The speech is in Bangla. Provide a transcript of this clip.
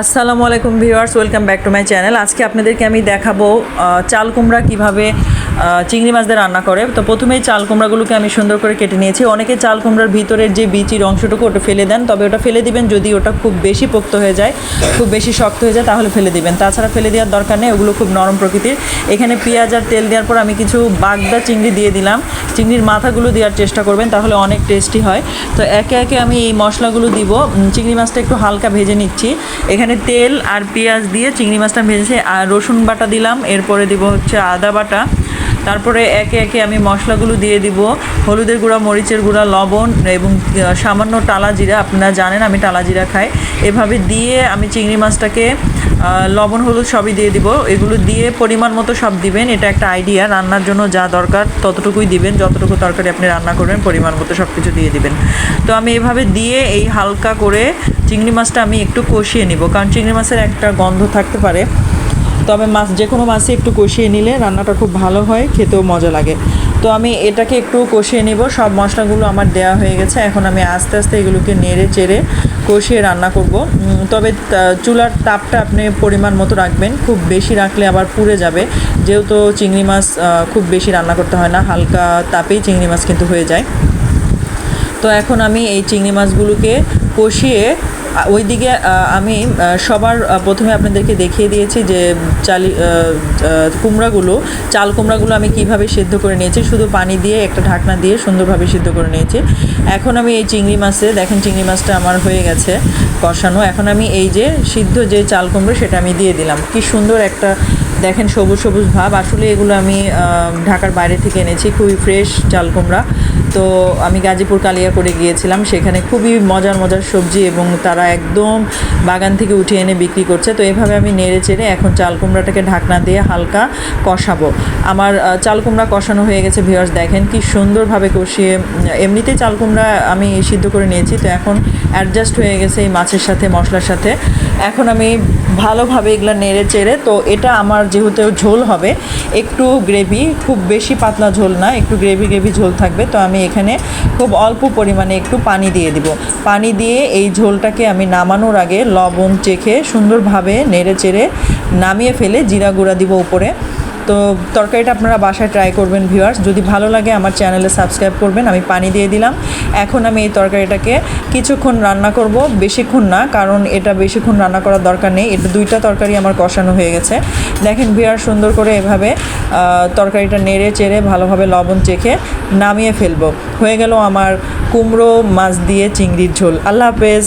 আসসালামু আলাইকুম viewers, welcome back to my channel. আজকে আপনাদেরকে আমি দেখাবো চাল কুমড়া কীভাবে চিংড়ি মাছ দিয়ে রান্না করে। তো প্রথমেই চাল কুমড়াগুলোকে আমি সুন্দর করে কেটে নিয়েছি। অনেকে চাল কুমড়ার ভিতরের যে বিচির অংশটুকু ওটা ফেলে দেন, তবে ওটা ফেলে দিবেন যদি ওটা খুব বেশি পোক্ত হয়ে যায়, খুব বেশি শক্ত হয়ে যায়, তাহলে ফেলে দিবেন। তাছাড়া ফেলে দেওয়ার দরকার নেই, ওগুলো খুব নরম প্রকৃতির। এখানে পেঁয়াজ আর তেল দেওয়ার পর আমি কিছু বাগদা চিংড়ি দিয়ে দিলাম। চিংড়ির মাথাগুলো দেওয়ার চেষ্টা করবেন, তাহলে অনেক টেস্টি হয়। তো একে একে আমি এই মশলাগুলো দিব। চিংড়ি মাছটা একটু হালকা ভেজে নিচ্ছি। এখানে তেল আর পেঁয়াজ দিয়ে চিংড়ি মাছটা ভেজেছি। আর রসুন বাটা দিলাম, এরপরে দিব হচ্ছে আদা বাটা। তারপরে একে একে আমি মশলাগুলো দিয়ে দিব, হলুদের গুঁড়া, মরিচের গুঁড়া, লবণ এবং সামান্য টালা জিরা। আপনারা জানেন আমি টালা জিরা খাই। এভাবে দিয়ে আমি চিংড়ি মাছটাকে লবণ, হলুদ সবই দিয়ে দিব। এগুলো দিয়ে পরিমাণ মতো সব দিবেন। এটা একটা আইডিয়া। রান্নার জন্য যা দরকার ততটুকুই দিবেন। যতটুকু তরকারি আপনি রান্না করবেন, পরিমাণ মতো সব কিছু দিয়ে দিবেন। তো আমি এভাবে দিয়ে এই হালকা করে চিংড়ি মাছটা আমি একটু কষিয়ে নিব। কারণ চিংড়ি মাছের একটা গন্ধ থাকতে পারে। তবে মাছ যে কোনো মাছই একটু কষিয়ে নিলে রান্নাটা খুব ভালো হয়, খেতেও মজা লাগে। তো আমি এটাকে একটু কষিয়ে নিব, সব মশলাগুলো আমার দেওয়া হয়ে গেছে। এখন আমি আস্তে আস্তে এগুলোকে নেড়ে চেড়ে কষিয়ে রান্না করব। তবে চুলার তাপটা আপনি পরিমাণ মতো রাখবেন। খুব বেশি রাখলে আবার পুড়ে যাবে। যেহেতু চিংড়ি মাছ খুব বেশি রান্না করতে হয় না, হালকা তাপেই চিংড়ি মাছ কিন্তু হয়ে যায়। তো এখন আমি এই চিংড়ি মাছগুলোকে কষিয়ে ওইদিকে আমি সবার প্রথমে আপনাদেরকে দেখিয়ে দিয়েছি যে চালি কুমড়াগুলো, চাল কুমড়াগুলো আমি কীভাবে সিদ্ধ করে নিয়েছি। শুধু পানি দিয়ে, একটা ঢাকনা দিয়ে সুন্দরভাবে সিদ্ধ করে নিয়েছি। এখন আমি এই চিংড়ি মাছে, দেখেন চিংড়ি মাছটা আমার হয়ে গেছে কষানো। এখন আমি এই যে সিদ্ধ যে চাল কুমড়ো, সেটা আমি দিয়ে দিলাম। কি সুন্দর একটা দেখেন সবুজ সবুজ ভাব। আসলে এগুলো আমি ঢাকার বাইরে থেকে এনেছি, খুবই ফ্রেশ চাল কুমড়া। তো আমি গাজীপুর কালিয়াকড়ে গিয়েছিলাম, সেখানে খুবই মজার মজার সবজি এবং তারা একদম বাগান থেকে উঠিয়ে এনে বিক্রি করছে। তো এভাবে আমি নেড়ে চেড়ে এখন চাল কুমড়াটাকে ঢাকনা দিয়ে হালকা কষাবো। আমার চাল কুমড়া কষানো হয়ে গেছে ভিউয়ার্স দেখেন কি সুন্দরভাবে কষিয়ে এমনিতেই চাল কুমড়া আমি সিদ্ধ করে নিয়েছি, তো এখন অ্যাডজাস্ট হয়ে গেছে এই মাছের সাথে, মশলার সাথে। এখন আমি ভালোভাবে এগুলো নেড়ে চেড়ে, তো এটা আমার যেহেতু ঝোল হবে, একটু গ্রেভি খুব বেশি পাতলা ঝোল না, একটু গ্রেভি গ্রেভি ঝোল থাকবে। তো আমি এখানে খুব অল্প পরিমাণে একটু পানি দিয়ে দিব। পানি দিয়ে এই ঝোলটাকে আমি নামানোর আগে লবণ চেখে সুন্দরভাবে নেড়ে চেড়ে নামিয়ে ফেলে জিরা গুঁড়া দিব উপরে। তো তরকারিটা আপনারা বাসায় ট্রাই করবেন ভিউয়ার্স যদি ভালো লাগে, আমার চ্যানেলে সাবস্ক্রাইব করবেন। আমি পানি দিয়ে দিলাম। এখন আমি এই তরকারিটাকে কিছুক্ষণ রান্না করব। বেশিক্ষণ না, কারণ এটা বেশিক্ষণ রান্না করার দরকার নেই। এটা দুইটা তরকারি আমার কষানো হয়ে গেছে। দেখেন ভিউয়ার সুন্দর করে এভাবে তরকারিটা নেড়ে চেড়ে ভালোভাবে লবণ চেখে নামিয়ে ফেলব। হয়ে গেল আমার কুমড়ো, মাছ দিয়ে চিংড়ির ঝোল। আল্লাহ হাফেজ।